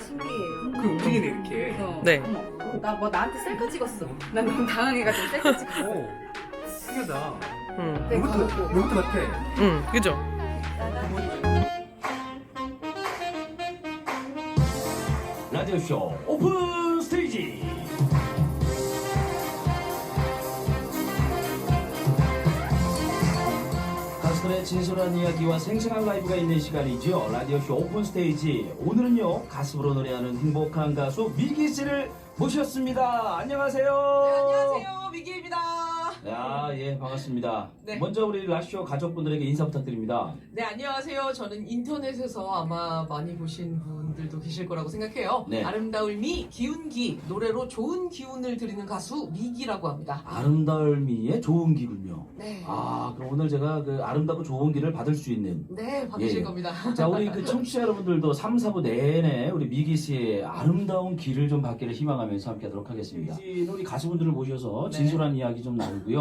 신기해요. 그 움직이네 이렇게. 어. 네. 어머, 나뭐 나한테 셀카 찍었어. 난 너무 당황해가지고 셀카 찍었어. 오, 신기하다. 음, 네, 로봇, 가볍고. 로봇 같아. 음, 그죠? 라디오 쇼 오픈 진솔한 이야기와 생생한 라이브가 있는 시간이죠. 라디오쇼 오픈 스테이지. 오늘은요 가수로 노래하는 행복한 가수 미기 씨를 모셨습니다. 안녕하세요. 안녕하세요, 미기입니다. 야, 예, 반갑습니다. 네. 먼저 우리 라쇼 가족분들에게 인사 부탁드립니다. 네, 안녕하세요. 저는 인터넷에서 아마 많이 보신 분들도 계실 거라고 생각해요. 네. 아름다울 미, 기운기, 노래로 좋은 기운을 드리는 가수 미기라고 합니다. 아름다울 미의 좋은 기군요. 네. 아, 그럼 오늘 제가 그 아름답고 좋은 길을 받을 수 있는 네, 받으실 예, 예. 겁니다. 자, 우리 그 청취자 여러분들도 3, 4부 내내 우리 미기 씨의 아름다운 길을 좀 받기를 희망하면서 함께 하도록 하겠습니다. 우리 가수분들을 모셔서 네. 진솔한 이야기 좀 나누고요.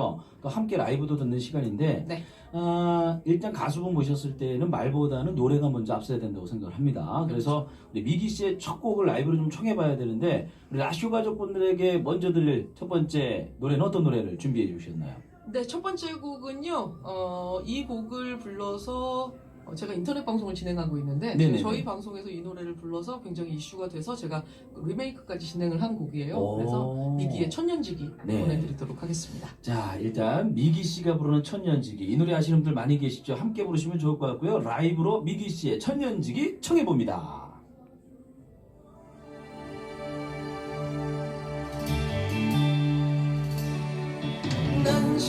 또 함께 라이브도 듣는 시간인데, 네. 아, 일단 가수분 모셨을 때는 말보다는 노래가 먼저 앞서야 된다고 생각을 합니다. 그래서 우리 미기 씨의 첫 곡을 라이브로 좀 청해봐야 되는데, 우리 라쇼 가족분들에게 먼저 들릴 첫 번째 노래는 어떤 노래를 준비해 주셨나요? 네, 첫 번째 곡은요, 어, 이 곡을 불러서 어, 제가 인터넷 방송을 진행하고 있는데 네네네. 저희 방송에서 이 노래를 불러서 굉장히 이슈가 돼서 제가 리메이크까지 진행을 한 곡이에요. 오. 그래서 미기의 천년지기 네. 보내드리도록 하겠습니다. 자, 일단 미기 씨가 부르는 천년지기 이 노래 아시는 분들 많이 계시죠? 함께 부르시면 좋을 것 같고요. 라이브로 미기 씨의 천년지기 청해 봅니다. 넌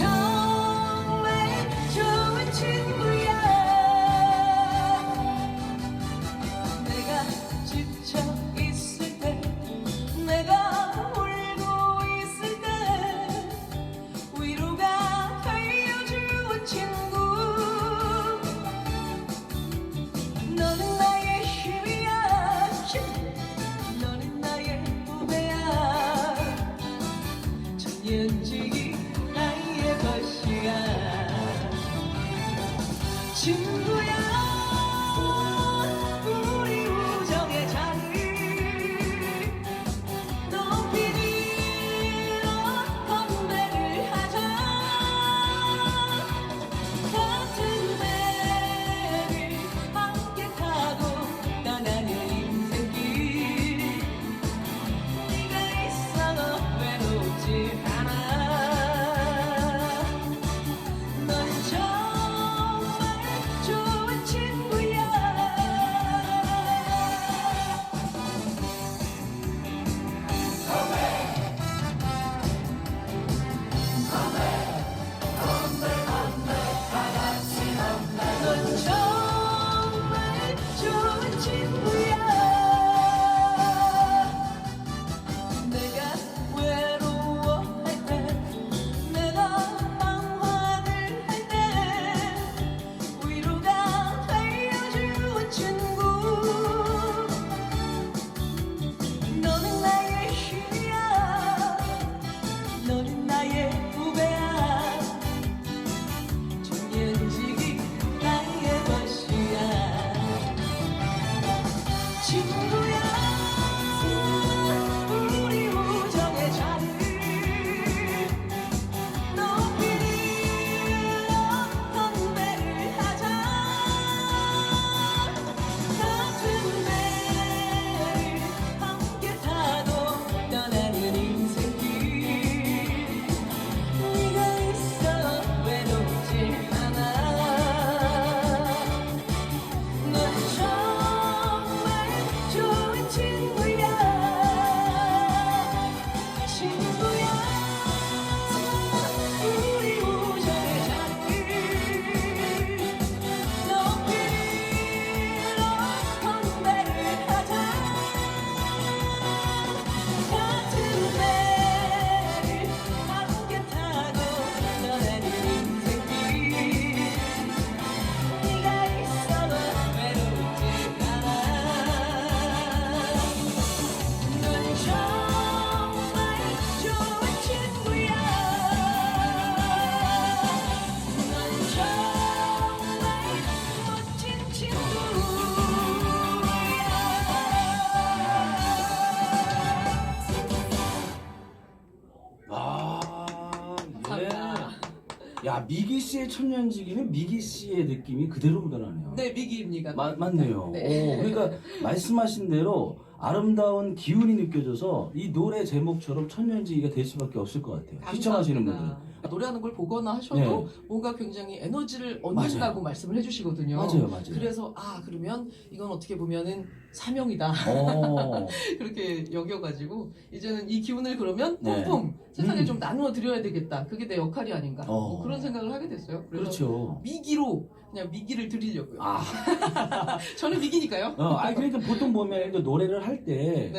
씨의 천년지기는 미기 씨의 느낌이 그대로 묻어나네요. 네, 미기입니다. 마- 맞네요. 네. 오, 그러니까 말씀하신 대로 아름다운 기운이 느껴져서 이 노래 제목처럼 천년지기가 될 수밖에 없을 것 같아요. 시청하시는 분들은. 노래하는 걸 보거나 하셔도 네. 뭔가 굉장히 에너지를 맞아요. 얻는다고 말씀을 해주시거든요. 맞아요, 맞아요. 그래서 아 그러면 이건 어떻게 보면은 사명이다 어, 그렇게 여겨가지고 이제는 이 기운을 그러면 네. 뿜뿜 세상에 음. 좀 나누어 드려야 되겠다. 그게 내 역할이 아닌가. 어. 뭐 그런 생각을 하게 됐어요. 그렇죠. 미기로 그냥 미기를 드리려고요. 아, 저는 미기니까요. 어, 아니 그러니까 보통 보면 이제 노래를 할 때.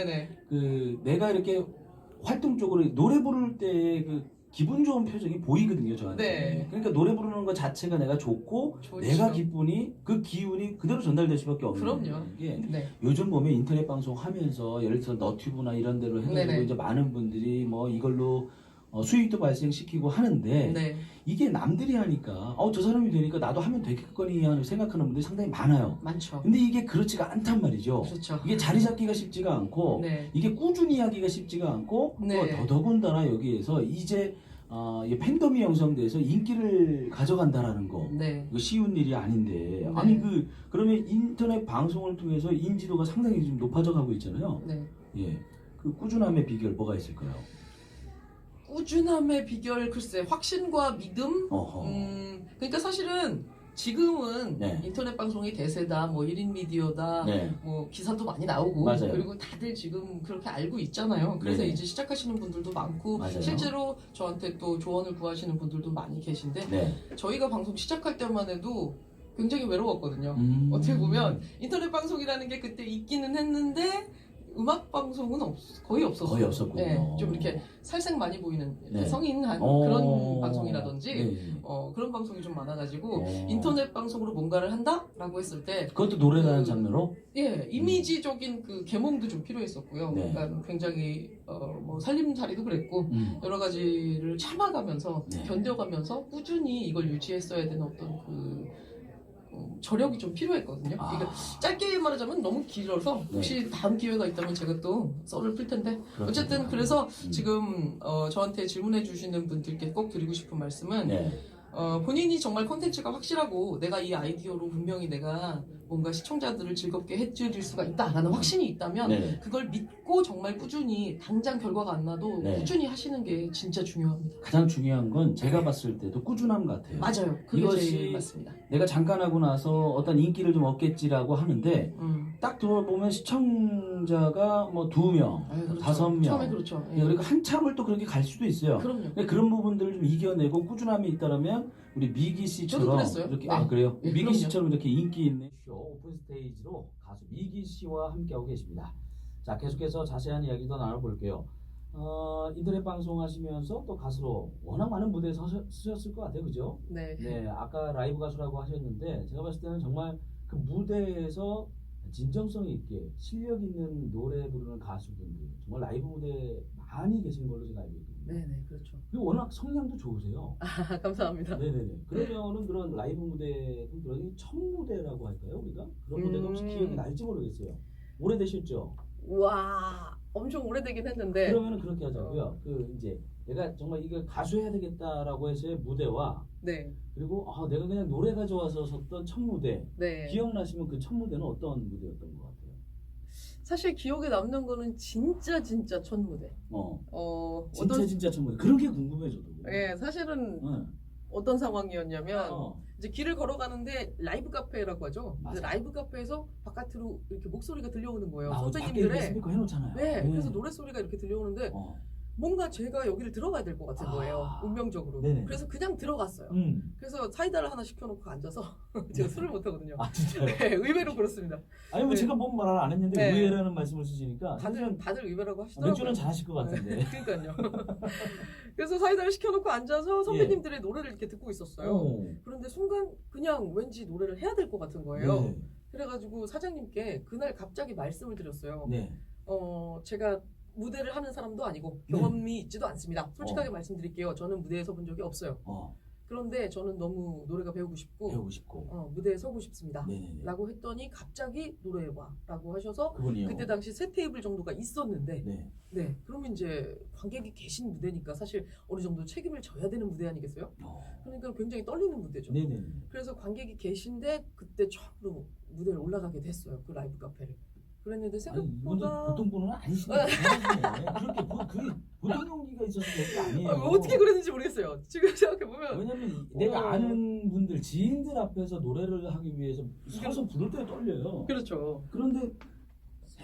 그 내가 이렇게 활동적으로 노래 부를 때 그 기분 좋은 표정이 보이거든요 저한테. 네. 그러니까 노래 부르는 것 자체가 내가 좋고 좋죠. 내가 기분이 그 기운이 그대로 전달될 수밖에 없는 그럼요. 게 네. 요즘 보면 인터넷 방송 하면서 예를 들어 너튜브나 이런 데로 해가지고 네네. 이제 많은 분들이 뭐 이걸로 어, 수익도 발생시키고 하는데 네. 이게 남들이 하니까 어 저 사람이 되니까 나도 하면 되겠거니 하는 생각하는 분들이 상당히 많아요. 많죠. 근데 이게 그렇지가 않단 말이죠. 그렇죠. 이게 자리 잡기가 쉽지가 않고 네. 이게 꾸준히 하기가 쉽지가 않고 네. 또 더더군다나 여기에서 이제 어, 이 팬덤이 형성돼서 인기를 가져간다라는 거 네. 이거 쉬운 일이 아닌데 네. 아니 그 그러면 인터넷 방송을 통해서 인지도가 상당히 좀 높아져 가고 있잖아요. 네. 예. 그 꾸준함의 비결 뭐가 있을까요? 꾸준함의 비결 글쎄 확신과 믿음 어허. 음, 그러니까 사실은 지금은 네. 인터넷 방송이 대세다, 뭐 1인 미디어다, 네. 뭐 기사도 많이 나오고, 맞아요. 그리고 다들 지금 그렇게 알고 있잖아요. 그래서 네. 이제 시작하시는 분들도 많고, 맞아요. 실제로 저한테 또 조언을 구하시는 분들도 많이 계신데, 네. 저희가 방송 시작할 때만 해도 굉장히 외로웠거든요. 음. 어떻게 보면 인터넷 방송이라는 게 그때 있기는 했는데, 음악 방송은 없, 거의 없었어요. 거의 없었군요. 네, 좀 이렇게 살색 많이 보이는 이렇게 네. 성인한 어. 그런 방송이라든지, 네. 어, 그런 방송이 좀 많아가지고 어. 인터넷 방송으로 뭔가를 한다라고 했을 때 그것도 노래라는 그- 장르로 예, 이미지적인 그 계몽도 좀 필요했었고요. 네. 그러니까 굉장히 어, 뭐 살림살이도 그랬고 음. 여러 가지를 참아가면서 네. 견뎌가면서 꾸준히 이걸 유지했어야 되는 어떤 그 어, 저력이 좀 필요했거든요. 아, 그러니까 짧게 말하자면 너무 길어서 네. 혹시 다음 기회가 있다면 제가 또 썰을 풀 텐데 어쨌든 그렇군요. 그래서 음. 지금 어, 저한테 질문해 주시는 분들께 꼭 드리고 싶은 말씀은 네. 어, 본인이 정말 콘텐츠가 확실하고 내가 이 아이디어로 분명히 내가 뭔가 시청자들을 즐겁게 해드릴 수가 있다라는 확신이 있다면 네. 그걸 믿고 정말 꾸준히 당장 결과가 안 나도 네. 꾸준히 하시는 게 진짜 중요합니다. 가장 중요한 건 제가 봤을 때도 꾸준함 같아요. 맞아요. 그게 제일 맞습니다. 내가 잠깐 하고 나서 어떤 인기를 좀 얻겠지라고 하는데 음. 딱 들어보면 시청자가 뭐 두 명, 아유, 그렇죠. 다섯 명. 처음에 그렇죠. 예. 예, 그리고 한참을 또 그렇게 갈 수도 있어요. 그럼요. 근데 그런 부분들을 좀 이겨내고 꾸준함이 있다면 우리 미기 씨처럼 그랬어요. 이렇게 네. 아 그래요? 예, 미기 그럼요. 씨처럼 이렇게 인기 있는 쇼 오픈 스테이지로 가수 미기 씨와 함께하고 계십니다. 자 계속해서 자세한 이야기 더 나눠볼게요. 어, 인터넷 방송 하시면서 또 가수로 워낙 많은 무대에 서셨, 쓰셨을 것 같아요, 그죠? 네. 네, 아까 라이브 가수라고 하셨는데 제가 봤을 때는 정말 그 무대에서 진정성 있게 실력 있는 노래 부르는 가수분들 정말 라이브 무대 많이 계신 걸로 제가 알고 있거든요. 네, 네, 그렇죠. 그리고 워낙 성량도 좋으세요. 아, 감사합니다. 네네네. 그러면은 그런 라이브 무대 그런 첫 무대라고 할까요, 우리가? 그런 무대가 혹시 음. 기억이 날지 모르겠어요. 오래되셨죠? 와, 엄청 오래되긴 했는데. 그러면은 그렇게 하자고요. 그 이제 내가 정말 이거 가수 해야 되겠다라고 해서의 무대와 네, 그리고 아, 내가 그냥 노래가 좋아서 섰던 첫 무대 네. 기억나시면 그 첫 무대는 어떤 무대였던 것 같아요? 사실 기억에 남는 거는 진짜 진짜 첫 무대. 어, 어, 진짜 어떤 진짜 첫 무대. 그런 게 궁금해 저도. 예, 사실은 응. 어떤 상황이었냐면 어, 이제 길을 걸어가는데 라이브 카페라고 하죠. 맞아요. 근데 라이브 카페에서 바깥으로 이렇게 목소리가 들려오는 거예요. 아, 밖에 선배님들의. 스피커 해놓잖아요. 네, 그래서 노래 소리가 이렇게 들려오는데 어. 뭔가 제가 여기를 들어가야 될 것 같은 거예요. 아. 운명적으로. 네네. 그래서 그냥 들어갔어요. 음. 그래서 사이다를 하나 시켜놓고 앉아서 제가 술을 못 하거든요. 아 진짜요? 네, 의외로 그렇습니다. 아니 뭐 네. 제가 뭔 말을 안 했는데 네. 의외라는 말씀을 쓰시니까 다들 사실은 다들 의외라고 하시더라고요. 맥주는 잘하실 것 같은데. 네, 그러니까요. 그래서 사이다를 시켜놓고 앉아서 선배님들의 노래를 이렇게 듣고 있었어요. 어. 그런데 순간 그냥 왠지 노래를 해야 될 것 같은 거예요. 네. 그래가지고 사장님께 그날 갑자기 말씀을 드렸어요. 네. 어, 제가 무대를 하는 사람도 아니고 네. 경험이 있지도 않습니다. 솔직하게 말씀드릴게요. 저는 무대에 서 본 적이 없어요. 어. 그런데 저는 너무 노래가 배우고 싶고 배우고 싶고. 어, 무대에 서고 싶습니다. 네네네. 라고 했더니 갑자기 노래해봐라고 하셔서 그분이요. 그때 당시 세 테이블 정도가 있었는데 네. 네 그러면 이제 관객이 계신 무대니까 사실 어느 정도 책임을 져야 되는 무대 아니겠어요? 어. 그러니까 굉장히 떨리는 무대죠. 네네. 그래서 관객이 계신데 그때 처음으로 무대를 올라가게 됐어요. 그 라이브 카페를. 그랬는데 아니 생각보다 보통 분은 아니시네. 그렇게 보, 그게 보통 용기가 있어서 그런 게 아니에요. 아, 어떻게 그랬는지 모르겠어요. 지금 생각해 보면 왜냐면 이- 내가 어. 아는 분들 지인들 앞에서 노래를 하기 위해서 서서 부를 때 떨려요. 그렇죠. 그런데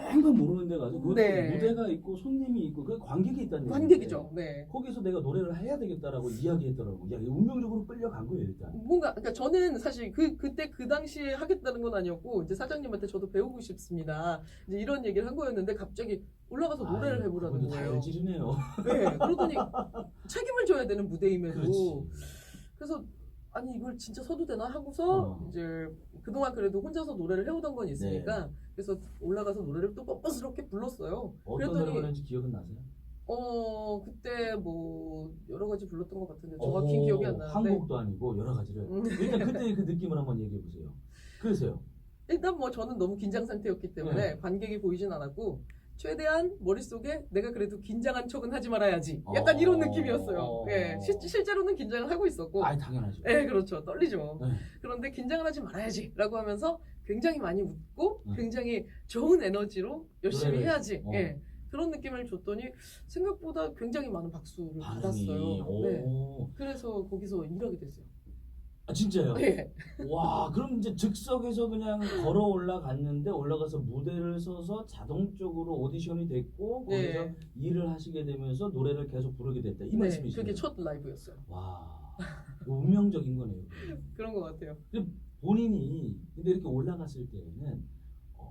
생각 모르는 데 가서 그 네. 무대가 있고 손님이 있고 그 관객이 있다는 얘기인데 관객이죠. 네. 거기서 내가 노래를 해야 되겠다라고 이야기했더라고. 야, 운명적으로 끌려간 거예요 일단. 뭔가 그러니까 저는 사실 그 그때 그 당시에 하겠다는 건 아니었고 이제 사장님한테 저도 배우고 싶습니다. 이제 이런 얘기를 한 거였는데 갑자기 올라가서 노래를 해보라는 그분도 거예요. 다혈질이네요. 네. 그러더니 책임을 져야 되는 무대임에도 그렇지. 그래서 아니 이걸 진짜 서도 되나 하고서 어. 이제 그동안 그래도 혼자서 노래를 해오던 건 있으니까 네. 그래서 올라가서 노래를 또 뻔뻔스럽게 불렀어요. 어떤 노래 불렀는지 기억은 나세요? 어 그때 뭐 여러 가지 불렀던 것 같은데 정확히 어, 기억이 안 나는데 한국도 아니고 여러 가지를. 음. 일단 그때 그 느낌을 한번 얘기해 보세요. 그러세요. 일단 뭐 저는 너무 긴장 상태였기 때문에 네. 관객이 보이진 않았고 최대한 머릿속에 내가 그래도 긴장한 척은 하지 말아야지 약간 이런 어. 느낌이었어요. 예, 실, 실제로는 긴장을 하고 있었고 아니 당연하죠. 예, 그렇죠. 떨리죠. 네. 그런데 긴장을 하지 말아야지 라고 하면서 굉장히 많이 웃고 네. 굉장히 좋은 에너지로 열심히 노래를, 해야지. 어. 예. 그런 느낌을 줬더니 생각보다 굉장히 많은 박수를 반응이. 받았어요. 오. 네. 그래서 거기서 일하게 됐어요. 아 진짜요? 예. 와 그럼 이제 즉석에서 그냥 걸어 올라갔는데 올라가서 무대를 서서 자동적으로 오디션이 됐고 거기서 네. 일을 하시게 되면서 노래를 계속 부르게 됐다 이 네, 말씀이시죠? 그게 첫 라이브였어요. 와 운명적인 거네요. 그런 것 같아요. 본인이 근데 이렇게 올라갔을 때는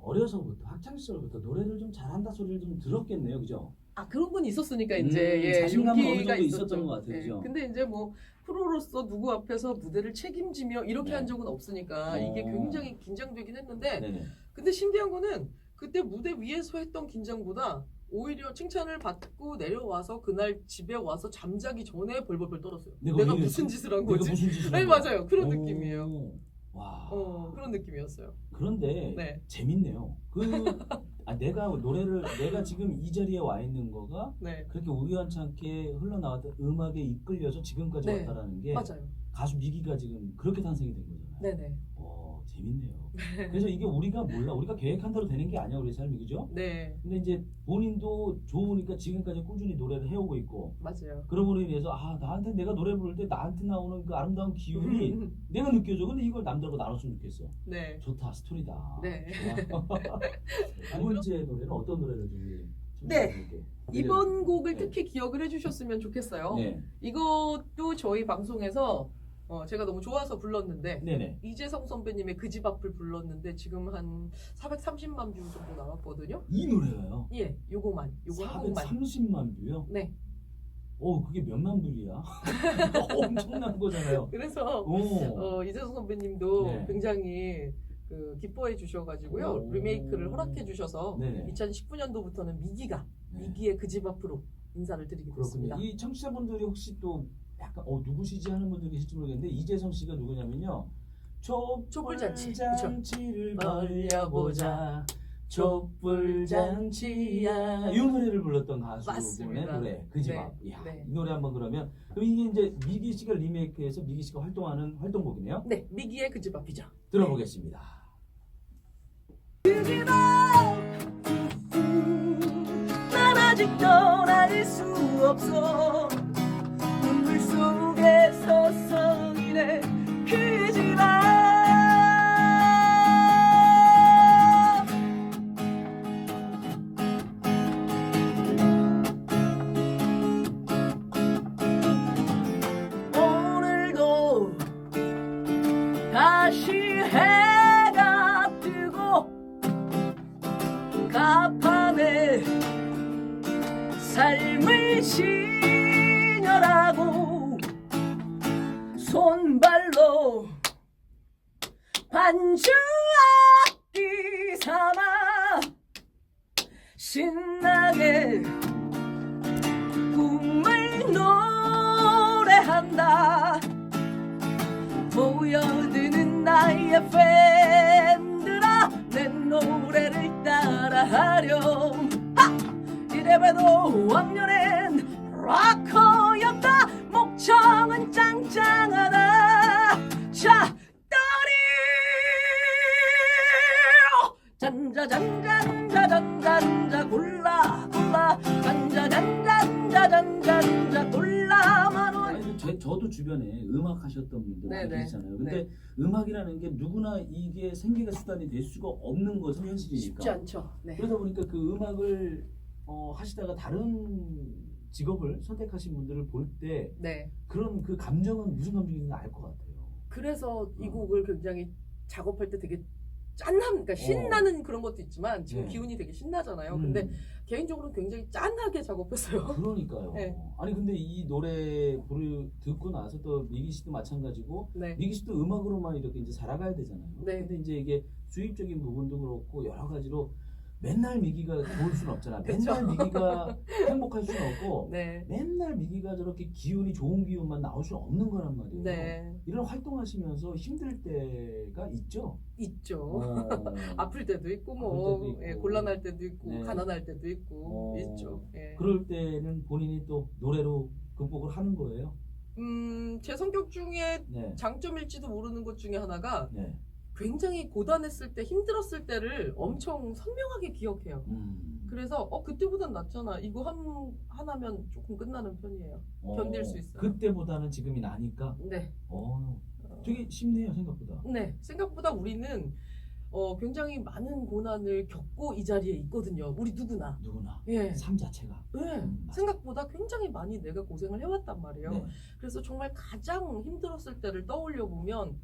어려서부터 학창 시절부터 노래를 좀 잘한다 소리를 좀 들었겠네요, 그죠? 아 그런 건 있었으니까 음, 이제 예, 자신감은 어느 정도 있었죠. 있었던 것 같아요, 예, 그죠? 근데 이제 뭐 프로로서 누구 앞에서 무대를 책임지며 이렇게 네. 한 적은 없으니까 이게 어. 굉장히 긴장되긴 했는데 네네. 근데 신기한 거는 그때 무대 위에서 했던 긴장보다 오히려 칭찬을 받고 내려와서 그날 집에 와서 잠자기 전에 벌벌벌 떨었어요. 내가 내가, 왜 무슨? 짓을 한 내가 거지? 무슨 짓을 네한 거야? 맞아요. 그런 오. 느낌이에요. 와. 어 그런 느낌이었어요. 그런데 네. 재밌네요. 그 아, 내가 노래를 내가 지금 이 자리에 와 있는 거가 네 그렇게 우연찮게 흘러나왔던 음악에 이끌려서 지금까지 네. 왔다라는 게 맞아요. 가수 미기가 지금 그렇게 탄생이 된 거잖아요. 네네 어, 재밌네요. 그래서 이게 우리가 몰라 우리가 계획한 대로 되는 게 아니야 우리 삶이 그죠? 네 근데 이제 본인도 좋으니까 지금까지 꾸준히 노래를 해오고 있고 맞아요. 그러므로 인해서 아 나한테 내가 노래 부를 때 나한테 나오는 그 아름다운 기운이 내가 느껴져. 근데 이걸 남들하고 나눴으면 좋겠어. 네. 좋다 스토리다. 네. 두 번째 노래는 어떤 노래를 준비? 네. 이번 곡을 네. 특히 기억을 해주셨으면 좋겠어요. 네, 이것도 저희 방송에서 어, 제가 너무 좋아서 불렀는데 네네. 이재성 선배님의 그 집 앞을 불렀는데 지금 한 430만 뷰 정도 나왔거든요. 이 노래가요. 예, 요거만, 요거 한 곡만. 430만 뷰요? 네. 오, 그게 몇만 뷰야? 엄청난 거잖아요. 그래서 오. 어, 이재성 선배님도 네. 굉장히 그 기뻐해 주셔가지고요 오. 리메이크를 허락해 주셔서 네네. 2019년도부터는 미기가 네. 미기의 그 집 앞으로 인사를 드리게 그렇군요. 됐습니다. 이 청취자분들이 혹시 또 약간 어 누구시지 하는 분들이 계실지 모르겠는데 이재성 씨가 누구냐면요. 촛불잔치, 촛불잔치를? 벌려보자. 촛불잔치야. 이 노래를 불렀던 가수분의 맞습니다. 노래 그집 네. 이야, 네. 이 노래 한번 그러면 그럼 이게 이제 미기 씨가 리메이크해서 미기 씨가 활동하는 활동곡이네요. 네, 미기의 그 집 앞이죠. 들어보겠습니다. 난 아직도 알수 없어 속에 나의 팬들아 내 노래를 따라하렴 하! 이래봬도 왕년 하셨던 분들 네네. 계시잖아요. 근데 네. 음악이라는 게 누구나 이게 생계가 수단이 될 수가 없는 것은 현실이니까. 쉽지 않죠. 네. 그러다 보니까 그 음악을 어, 하시다가 다른 직업을 선택하신 분들을 볼때 네. 그런 그 감정은 무슨 감정인지 알 것 같아요. 그래서 이 어. 곡을 굉장히 작업할 때 되게 짠함, 그러니까 신나는 그런 것도 있지만 지금 네. 기운이 되게 신나잖아요. 음, 근데 개인적으로는 굉장히 짠하게 작업했어요. 그러니까요. 네. 아니 근데 이 노래 부르 듣고 나서 또 미기 씨도 마찬가지고 네. 미기 씨도 음악으로만 이렇게 이제 살아가야 되잖아요. 네. 근데 이제 이게 수입적인 부분도 그렇고 여러 가지로 맨날 미기가 좋을 수는 없잖아. 맨날 미기가 행복할 수는 없고 네. 맨날 미기가 저렇게 기운이 좋은 기운만 나올 수는 없는 거란 말이에요. 네. 이런 활동하시면서 힘들 때가 있죠. 있죠. 어. 아플 때도 있고 뭐 아플 때도 있고. 예, 곤란할 때도 있고 네. 가난할 때도 있고 어. 있죠. 예. 그럴 때는 본인이 또 노래로 극복을 하는 거예요. 음, 제 성격 중에 네. 장점일지도 모르는 것 중에 하나가 네. 굉장히 고단했을 때 힘들었을 때를 엄청 선명하게 기억해요. 음. 그래서 어 그때보단 낫잖아. 이거 한 하나면 조금 끝나는 편이에요. 견딜 수 있어요. 그때보다는 지금이 나니까. 네. 어. 되게 쉽네요 생각보다. 네. 생각보다 우리는 어 굉장히 많은 고난을 겪고 이 자리에 있거든요. 우리 누구나. 누구나 예. 삶 자체가. 네. 음. 생각보다 굉장히 많이 내가 고생을 해왔단 말이에요. 네. 그래서 정말 가장 힘들었을 때를 떠올려 보면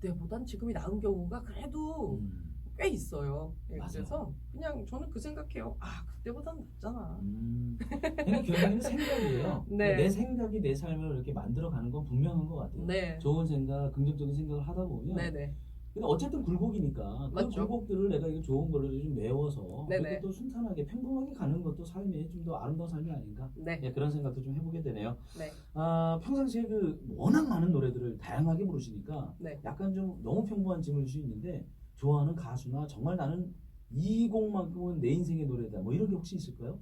그때보단 지금이 나은 경우가 그래도 음. 꽤 있어요. 예, 맞아요. 그래서 그냥 저는 그 생각해요. 아 그때보단 낫잖아. 음. 그러니까 결국에는 생각이에요. 네. 내 생각이 내 삶을 이렇게 만들어가는 건 분명한 것 같아요. 네. 좋은 생각, 긍정적인 생각을 하다 보면. 네네. 근데 어쨌든 굴곡이니까 그 맞죠. 굴곡들을 내가 이게 좋은 걸로 좀 메워서 네네. 그렇게 또 순탄하게 평범하게 가는 것도 삶의 좀더 아름다운 삶이 아닌가. 네. 예, 그런 생각도 좀 해보게 되네요. 네. 아, 평상시에 그 워낙 많은 노래들을 다양하게 부르시니까 네. 약간 좀 너무 평범한 질문일 수 있는데 좋아하는 가수나 정말 나는 이 곡만큼은 내 인생의 노래다 뭐 이런 게 혹시 있을까요?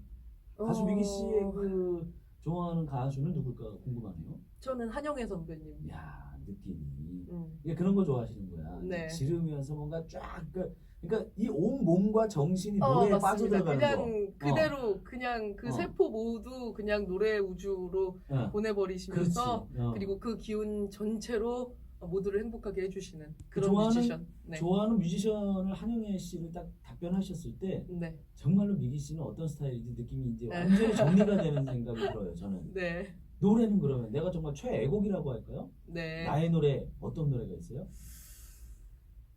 가수 어, 미기 씨의 그 좋아하는 가수는 누굴까 궁금하네요. 저는 한영애 선배님. 야 느낌이 음. 그런 거 좋아하시는 거야. 네. 지르면서 뭔가 쫙 그, 그러니까 이 온 몸과 정신이 어 노래에 맞습니다. 빠져들어가는 그냥 그대로 그냥 그 어. 세포 모두 그냥 노래 우주로 거. 어, 보내버리시면서 그렇지. 어. 그리고 그 기운 전체로 모두를 행복하게 해주시는 그런 좋아하는- 뮤지션. 네. 좋아하는 뮤지션을 한영애 씨를 딱 답변하셨을 때 네. 정말로 미기 씨는 어떤 스타일인지 느낌이 이제 네. 완전히 정리가 되는 생각이 들어요. 저는 네. 노래는 그러면 내가 정말 최애곡이라고 할까요? 네. 나의 노래 어떤 노래가 있어요?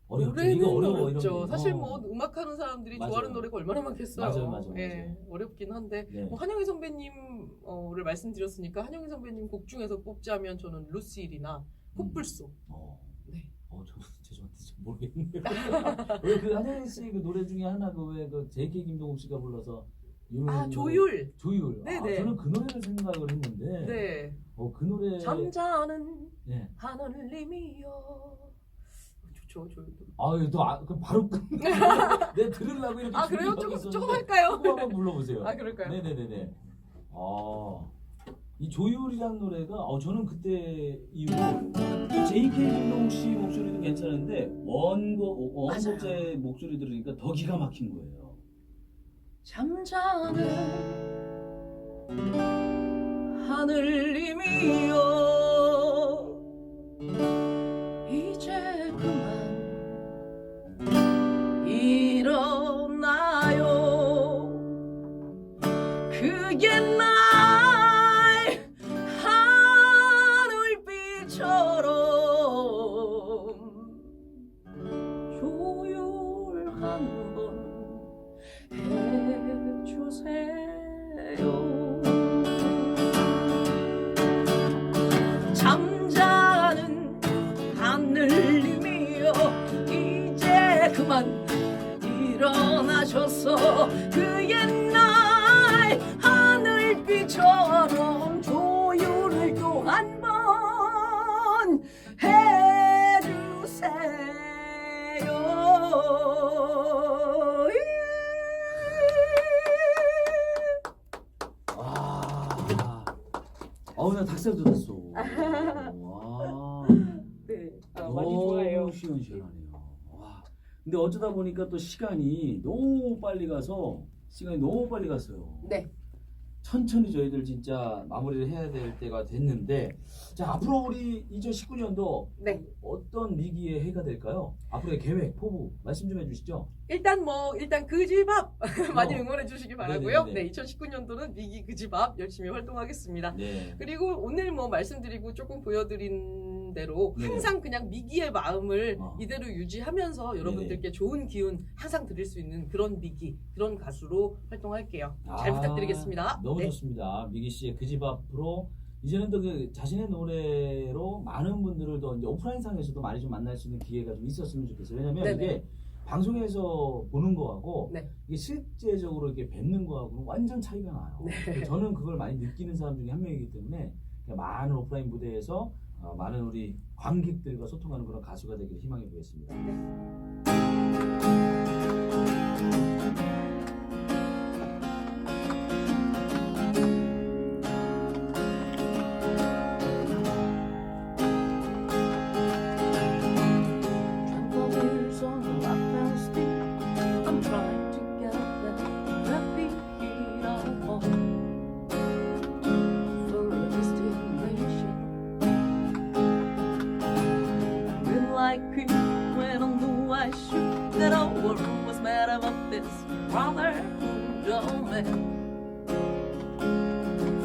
어렵죠. 노래는 이거 어려워 어렵죠. 이런 게. 사실 어. 뭐 음악하는 사람들이 맞아요. 좋아하는 노래가 얼마나 많겠어요. 맞아요, 맞아요, 예, 맞아요. 어렵긴 한데 네. 뭐 한영희 선배님을 말씀드렸으니까 한영희 선배님 곡 중에서 뽑자면 저는 루시일이나 폭불소. 어. 네. 어, 저 죄송한데 잘 모르겠네요. 왜그 한영애 씨그 노래 중에 하나 그 왜그 JK 김동욱 씨가 불러서 아 노래- 조율. 조율. 네네. 아, 저는 그 노래를 생각을 했는데. 네. 어, 그 노래. 잠자는 네. 하늘님이여. 좋죠 조율도. 아, 또 아, 그 바로 내 들으려고 이렇게 아 그래요? 조금 조금 있었는데 할까요? 한번 불러보세요. 아 그럴까요? 네네네네. 아, 이 조율이라는 노래가 어, 저는 그때 이후로 J.K. 김동욱 씨 목소리도 괜찮은데 원곡 원곡자의 목소리 들으니까 더 기가 막힌 거예요. 잠자는 하늘님이여 많이 좋아해요. 시원시원하네요. 와. 근데 어쩌다 보니까 또 시간이 너무 빨리 가서 시간이 너무 빨리 갔어요. 네. 천천히 저희들 진짜 마무리를 해야 될 때가 됐는데 자 앞으로 우리 2019년도 네. 어떤 미기의 해가 될까요? 앞으로의 계획, 포부 말씀 좀 해주시죠. 일단 뭐 일단 그집앞 많이 어. 응원해 주시기 바라고요. 네네네. 네, 2019년도는 미기 그집앞 열심히 활동하겠습니다. 네. 그리고 오늘 뭐 말씀드리고 조금 보여드린 대로 네네. 항상 그냥 미기의 마음을 어. 이대로 유지하면서 여러분들께 좋은 기운 항상 드릴 수 있는 그런 미기 그런 가수로 활동할게요. 잘 아, 부탁드리겠습니다. 너무 네. 좋습니다. 미기 씨의 그 집 앞으로 이제는 또 그 자신의 노래로 많은 분들을 더 이제 오프라인 상에서도 많이 좀 만날 수 있는 기회가 좀 있었으면 좋겠어요. 왜냐면 네네. 이게 방송에서 보는 거하고 네. 이게 실제적으로 이렇게 뵙는 거하고는 완전 차이가 나요. 네. 저는 그걸 많이 느끼는 사람 중에 한 명이기 때문에 그냥 많은 오프라인 무대에서 어, 많은 우리 관객들과 소통하는 그런 가수가 되기를 희망해 보겠습니다. Trample I creep when on the I shoot that old world was mad about this rather rude old man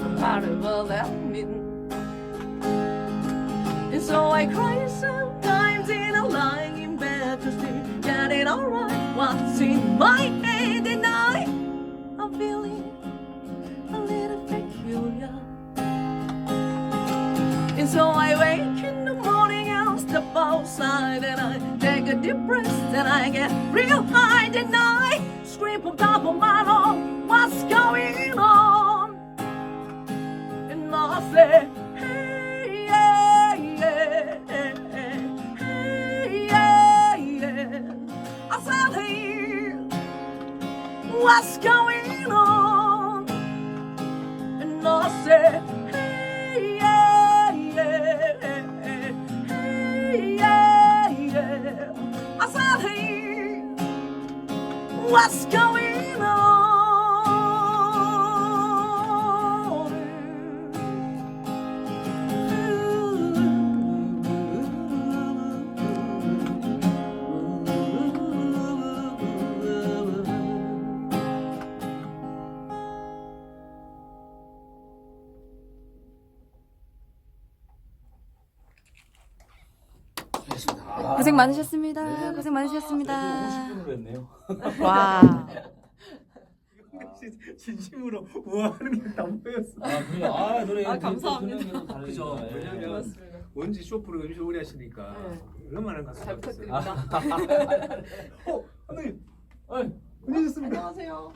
from out of that mitten. And so I cry sometimes in a lying in bed to see, get it alright. What's in my head and I I am feeling a little peculiar. And so I outside and I take a deep breath and I get real high and I scream from top of my lungs, what's going on? And I say, hey, yeah, yeah, hey. I said, hey, what's going on? 수고하셨습니다. 고생 많으셨습니다. 네. 고생 많으셨습니다. 50분으로 했네요. 와. 진심으로 우아하는 게안 보였어. 아, 그래. 아, 노래 아, 감사합니다. 그죠. 왜냐면 고맙습니다. 원지 쇼프로 음식 오래 하시니까 네. 얼마나 가수 잘 같았어요. 부탁드립니다. 어, 하나님. 어이, 안녕하셨습니다. 안녕하세요.